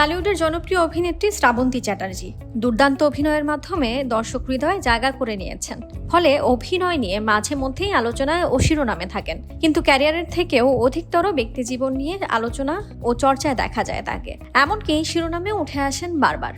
টালিউডের জনপ্রিয় অভিনেত্রী শ্রাবন্তী চ্যাটার্জি দুর্দান্ত অভিনয়ের মাধ্যমে দর্শক হৃদয় জায়গা করে নিয়েছেন। ফলে অভিনয় নিয়ে মাঝে মধ্যেই আলোচনায় ও শিরোনামে থাকেন। কিন্তু ক্যারিয়ারের থেকেও অধিকতর ব্যক্তিজীবন নিয়ে আলোচনা ও চর্চায় দেখা যায় তাকে। এমনকি শিরোনামে উঠে আসেন বারবার।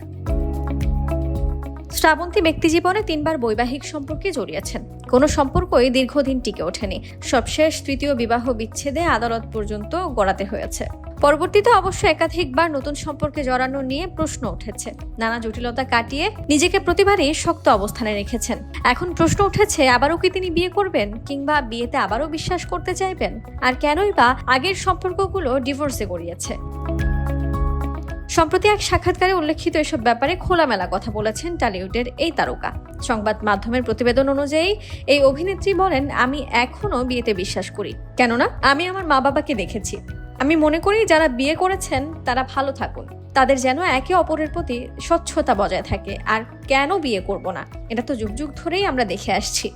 শ্রাবন্তী ব্যক্তিজীবনে তিনবার বৈবাহিক সম্পর্কে জড়িয়েছেন। কোনো সম্পর্কই দীর্ঘদিন টিকে ওঠেনি। সবশেষ তৃতীয় বিবাহ বিচ্ছেদে আদালত পর্যন্ত গড়াতে হয়েছে। পরবর্তীতে অবশ্য একাধিকবার নতুন সম্পর্কে জড়ানো নিয়ে প্রশ্ন উঠেছে। নানা জটিলতা কাটিয়ে নিজেকে প্রতিবারই শক্ত অবস্থানে রেখেছেন। এখন প্রশ্ন উঠেছে, আবারও কি তিনি বিয়ে করবেন কিংবা বিয়েতে আবারও বিশ্বাস করতে চাইবেন? আর কেনই বা আগের সম্পর্কগুলো ডিভোর্সে গড়িয়েছে? সম্প্রতি এক সাক্ষাৎকারে উল্লেখিত এসব ব্যাপারে খোলামেলা কথা বলেছেন টলিউডের এই তারকা। সংবাদ মাধ্যমের প্রতিবেদন অনুযায়ী, এই অভিনেত্রী বলেন, আমি এখনও বিয়েতে বিশ্বাস করি। কেননা, আমি আমার মা বাবাকে দেখেছি। আমি মনে করি যারা বিয়ে করেছেন, তারা ভালো থাকুন। তাদের যেন একে অপরের প্রতি স্বচ্ছতা বজায় থাকে। আর কেন বিয়ে করব না? এটা তো যুগ যুগ ধরেই আমরা দেখে আসছি।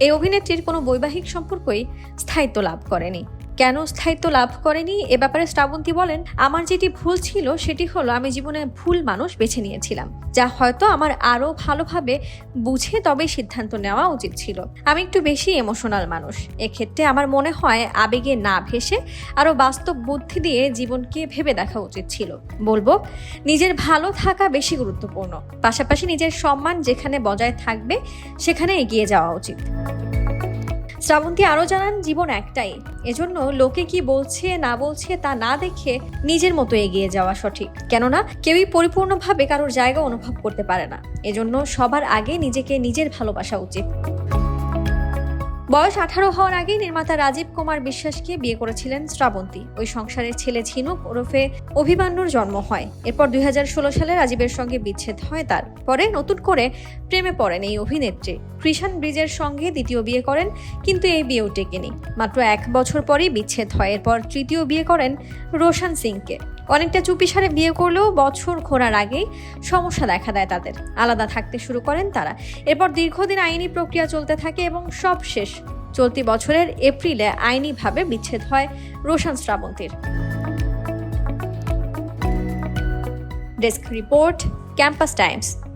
এই অভিনেত্রীর কোনো বৈবাহিক সম্পর্কই স্থায়িত্ব লাভ করেনি। কেন স্থায়িত্ব লাভ করেনি? এ ব্যাপারে শ্রাবন্তী বলেন, আমার যেটি ভুল ছিল সেটি হলো আমি জীবনে ভুল মানুষ বেছে নিয়েছিলাম, যা হয়তো আমার আরও ভালোভাবে বুঝে তবে সিদ্ধান্ত নেওয়া উচিত ছিল। আমি একটু বেশি ইমোশনাল মানুষ। এক্ষেত্রে আমার মনে হয় আবেগে না ভেসে আরও বাস্তব বুদ্ধি দিয়ে জীবনকে ভেবে দেখা উচিত ছিল। বলব, নিজের ভালো থাকা বেশি গুরুত্বপূর্ণ। পাশাপাশি নিজের সম্মান যেখানে বজায় থাকবে সেখানে এগিয়ে যাওয়া উচিত। শ্রাবন্তী আরও জানান, জীবন একটাই। এজন্য লোকে কি বলছে, না বলছে তা না দেখে নিজের মতো এগিয়ে যাওয়া সঠিক। কেননা, কেউই পরিপূর্ণভাবে কারোর জায়গা অনুভব করতে পারে না। এজন্য সবার আগে নিজেকে নিজের ভালোবাসা উচিত। বয়স আঠারো হওয়ার আগেই নির্মাতা রাজীব কুমার বিশ্বাসকে বিয়ে করেছিলেন শ্রাবন্তী। ওই সংসারের ছেলে ঝিনুক ওরফে অভিমান্যুর জন্ম হয়। এরপর দুই হাজার ষোলো সালে রাজীবের সঙ্গে বিচ্ছেদ হয় তার। পরে নতুন করে প্রেমে পড়েন এই অভিনেত্রী। কৃষাণ ব্রিজের সঙ্গে দ্বিতীয় বিয়ে করেন, কিন্তু এই বিয়েও টেকেনি। মাত্র এক বছর পরেই বিচ্ছেদ হয়। এরপর তৃতীয় বিয়ে করেন রোশন সিংকে। অনেকটা চুপি সারে বিয়ে করলেও বছর ঘোরার আগেই সমস্যা দেখা দেয় তাদের। আলাদা থাকতে শুরু করেন তারা। এরপর দীর্ঘদিন আইনি প্রক্রিয়া চলতে থাকে এবং সব শেষ চলতি বছরের এপ্রিলে আইনিভাবে বিচ্ছেদ হয় Roshan শ্রাবন্তীর। Desk report, Campus Times.